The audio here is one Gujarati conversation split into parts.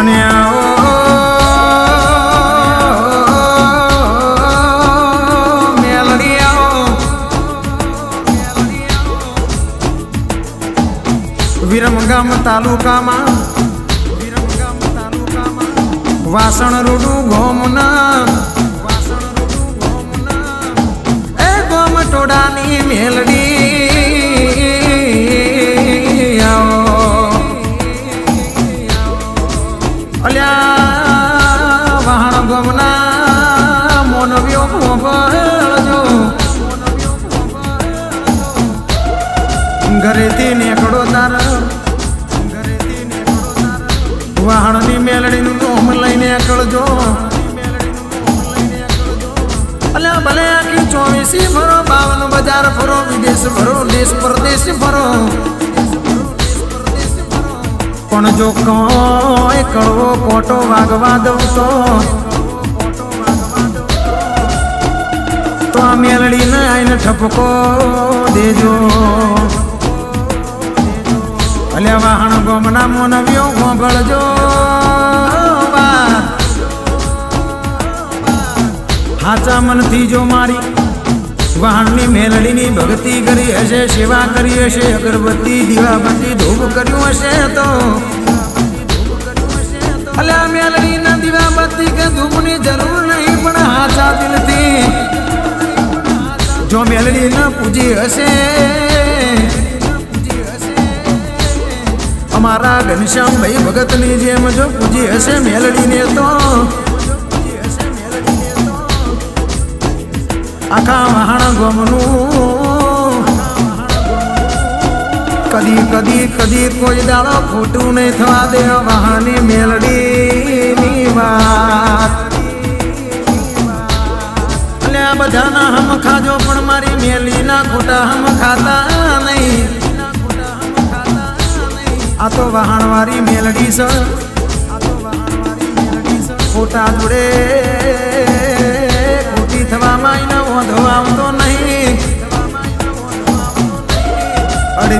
અને વિરમગામ તાલુકામાં વાસણ રૂડું ગોમના અલ્યા, વાહણ ગમના મોનવ્યો મોકલજો ઘરેથી નીકળો તાર. વાહણની મેલડીનું નોમ લઈને નીકળજો અલ્યા, ભલે ચોવીસી ફરો બાવન બજાર ફરો વિદેશ ફરો દેશ પરદેશ ફરો પણ જો કોઈ કડવો કોટો વાગવા દઉં તો? તો આ મેલડીને આઈને ઠપકો દેજો. અલ્યા વાહણ ગોમના મોનવ્યો ગોંભળજો હાચા મનથી જો મારી વાહણની મેલડીની ભક્તિ કરી હશે, સેવા કરી હશે, અગરબત્તી, દીવાબત્તી ધૂપ કર્યું હશે તો. અલ્યા મેલડીના દીવાબત્તી કે ધૂપની જરૂર નહીં, પણ હાચા દિલથી જો મેલડી ન પૂજી હશે. અમારા ઘનશ્યામ ભાઈ ભગતની જેમ જો પૂજી હશે મેલડીને તો. આખા વહાણ ગમનું. કદી કદી કદી કોઈ દાડો ખોટું નહીં થવા દે વહાની મેલડીની વાત. અને આ બધાના હમ ખાજો પણ મારી મેલીના ખોટા હમ ખાતા નહીં. આ તો વહાણવારી મેલડી સર ખોટા જોડે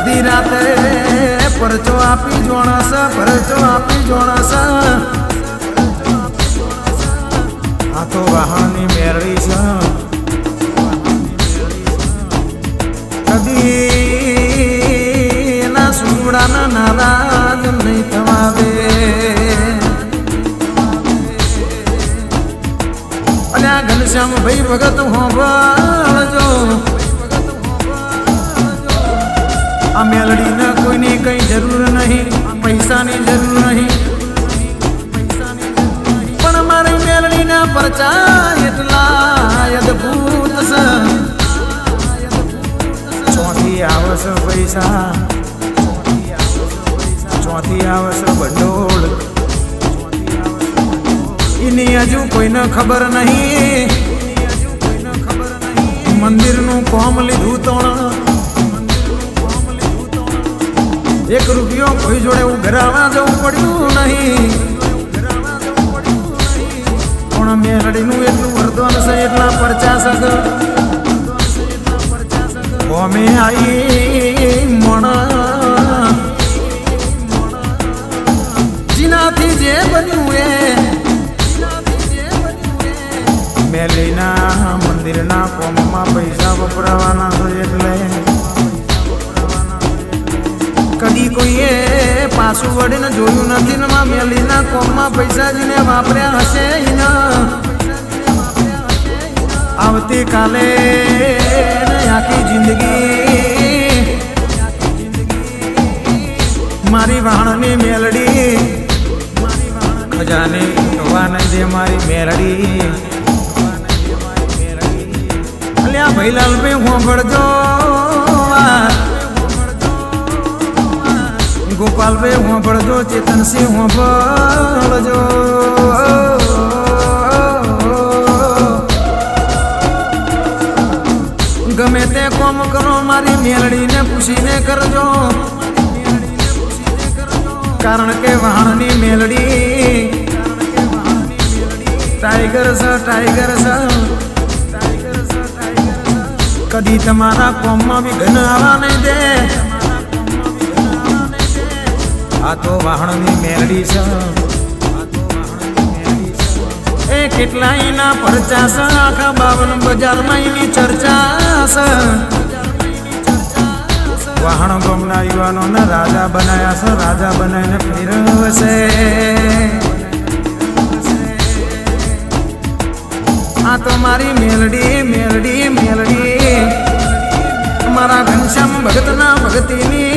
અડધી રાતે પરચો આપી જોણસ, પરચો આપી જોણસ. આ તો વાહની મેળવી છે. કદી એના સુમડાના નારાજ નહીં થવા દે અલ્યા ઘનશ્યામ ભાઈ ભગત હોંભળજો. આ મેલડીને કોઈને કંઈ જરૂર નહીં, પૈસાની જરૂર નહીં. પણ મારી મેલડીના પરચા એટલા અદભૂત ચોથી આવશે પૈસા, ચોથી આવશે ભંડોળ. એની હજુ કોઈને ખબર નહીં. મંદિરનું કોમ લીધું તોણ. એક રૂપિયો કોઈ જોડે ઉઘરાવા જવું પડ્યું નહીં. પણ મેલડીનું એટલું વરદાન છે, એટલા પરચા સગ અમે આવી મણ. જીનાથી જે બન્યું એ. મેલીના મંદિરના કોમમાં પૈસા વપરાવાના છે એટલે પાછું વળીને જોયું નથી ને માં મેલીના કોમમાં પૈસાજીને વાપર્યા હશે ઈને. આવતીકાલે ને આખી જિંદગી મારી વાણની મેલડી. ખજાને ભગવાન જે મારી મેરડી અલ્યા ભૈલાલ ભાઈ હોંભળજો. ગોપાલભાઈ હોંભળજો ચેતનસિંહ હોંભળજો ગમે તે કોમ કરો, મારી મેળડીને પૂછીને કરજો. કારણ કે વાહણની મેલડી ટાઈગર છે ટાઈગર છે. કદી તમારા કોમમાં બી ઘન આવવા નહીં દે. આ તો વાહણની મેલડી છે. એ કેટલાય ના પરચા છે. આખા બાવન બજારમાં એની ચર્ચા છે. વાહણ યુવાનો યુવાનોને રાજા બનાયા છે. રાજા બનાવીને ફેરવશે. આ તો મારી મેલડી મેલડી મેલડી. મારા ઘનશ્યામ ભગતના ભગતીની